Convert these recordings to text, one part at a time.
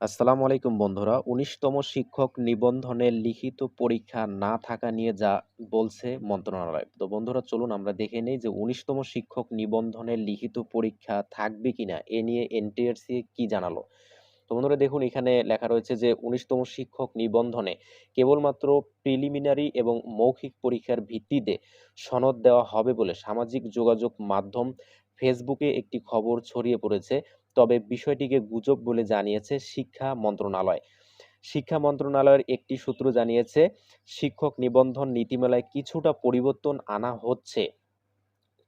আসসালামু আলাইকুম বন্ধুরা। উনিশতম শিক্ষক নিবন্ধনের লিখিত পরীক্ষা না থাকা নিয়ে যা বলছে মন্ত্রণালয়। তো বন্ধুরা, চলুন আমরা দেখে নেই যে উনিশতম শিক্ষক নিবন্ধনের লিখিত পরীক্ষা থাকবে কিনা এ নিয়ে এনটিআরসি কি জানালো। তো বন্ধুরা, দেখুন, এখানে লেখা রয়েছে যে উনিশতম শিক্ষক নিবন্ধনে কেবলমাত্র প্রিলিমিনারি এবং মৌখিক পরীক্ষার ভিত্তিতে সনদ দেওয়া হবে বলে সামাজিক যোগাযোগ মাধ্যম ফেসবুকে একটি খবর ছড়িয়ে পড়েছে। তবে বিষয়টিকে গুজব বলে জানিয়েছে শিক্ষা মন্ত্রণালয়। শিক্ষা মন্ত্রণালয়ের একটি সূত্র জানিয়েছে, শিক্ষক নিবন্ধন নীতিমালায় কিছুটা পরিবর্তন আনা হচ্ছে।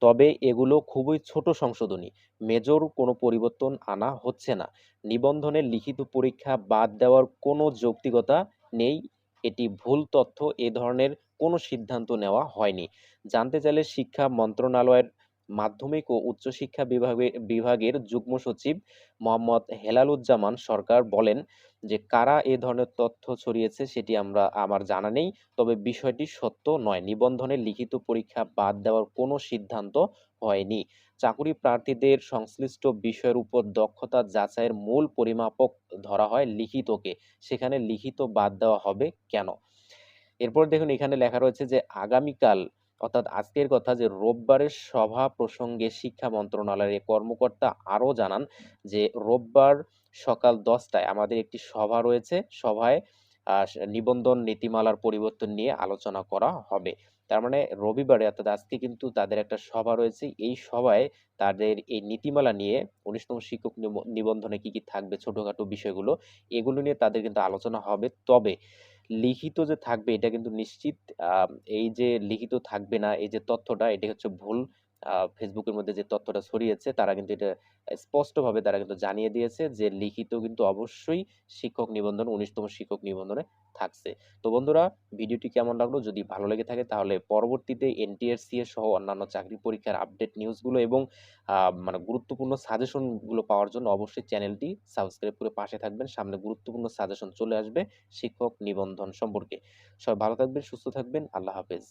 তবে এগুলো খুবই ছোট সংশোধনী। মেজর কোনো পরিবর্তন আনা হচ্ছে না। নিবন্ধনের লিখিত পরীক্ষা বাদ দেওয়ার কোনো যৌক্তিকতা নেই। এটি ভুল তথ্য। এ ধরনের কোনো সিদ্ধান্ত নেওয়া হয়নি। জানতে চাইলে শিক্ষা মন্ত্রণালয়ের মাধ্যমিক ও উচ্চশিক্ষা বিভাগে বিভাগের যুগ্ম সচিব মোহাম্মদ হেলালুজ্জামান সরকার বলেন যে, কারা এ ধরনের তথ্য ছড়িয়েছে সেটি আমরা আমার জানা নেই। তবে বিষয়টি সত্য নয়। নিবন্ধনের লিখিত পরীক্ষা বাদ দেওয়ার কোনো সিদ্ধান্ত হয়নি। চাকুরি প্রার্থীদের সংশ্লিষ্ট বিষয়ের উপর দক্ষতা যাচাইয়ের মূল পরিমাপক ধরা হয় লিখিতকে। সেখানে লিখিত বাদ দেওয়া হবে কেন? এরপর দেখুন এখানে লেখা রয়েছে যে আগামীকাল অর্থাৎ আজকের কথা যে রোববারের সভা প্রসঙ্গে শিক্ষা মন্ত্রণালয়ের কর্মকর্তা আরও জানান যে রোববার সকাল দশটায় আমাদের একটি সভা রয়েছে। সভায় নিবন্ধন নীতিমালার পরিবর্তন নিয়ে আলোচনা করা হবে। তার মানে রবিবারে অর্থাৎ আজকে কিন্তু তাদের একটা সভা রয়েছে। এই সভায় তাদের এই নীতিমালা নিয়ে উনিশতম শিক্ষক নিবন্ধনে কি, কি থাকবে ছোটখাটো বিষয়গুলো, এগুলো নিয়ে তাদের কিন্তু আলোচনা হবে। তবে লিখিত যে থাকবে, এটা কিন্তু নিশ্চিত এই যে লিখিত থাকবে না, এই যে তথ্যটা এটা হচ্ছে ভুল। ফেসবুকের মধ্যে যে তথ্যটা ছড়িয়েছে তারা কিন্তু এটা স্পষ্টভাবে তারা কিন্তু জানিয়ে দিয়েছে যে লিখিত কিন্তু অবশ্যই শিক্ষক নিবন্ধন ১৯ তম শিক্ষক নিবন্ধনে থাকছে। তো বন্ধুরা ভিডিওটি কেমন লাগল? যদি ভালো লেগে থাকে তাহলে পরবর্তীতে এনটিআরসি এর সহ অন্যান্য চাকরি পরীক্ষার আপডেট নিউজগুলো এবং মানে গুরুত্বপূর্ণ সাজেশনগুলো পাওয়ার জন্য অবশ্যই চ্যানেলটি সাবস্ক্রাইব করে পাশে থাকবেন। সামনে গুরুত্বপূর্ণ সাজেশন চলে আসবে শিক্ষক নিবন্ধন সম্পর্কে। সবাই ভালো থাকবেন, সুস্থ থাকবেন। আল্লাহ হাফেজ।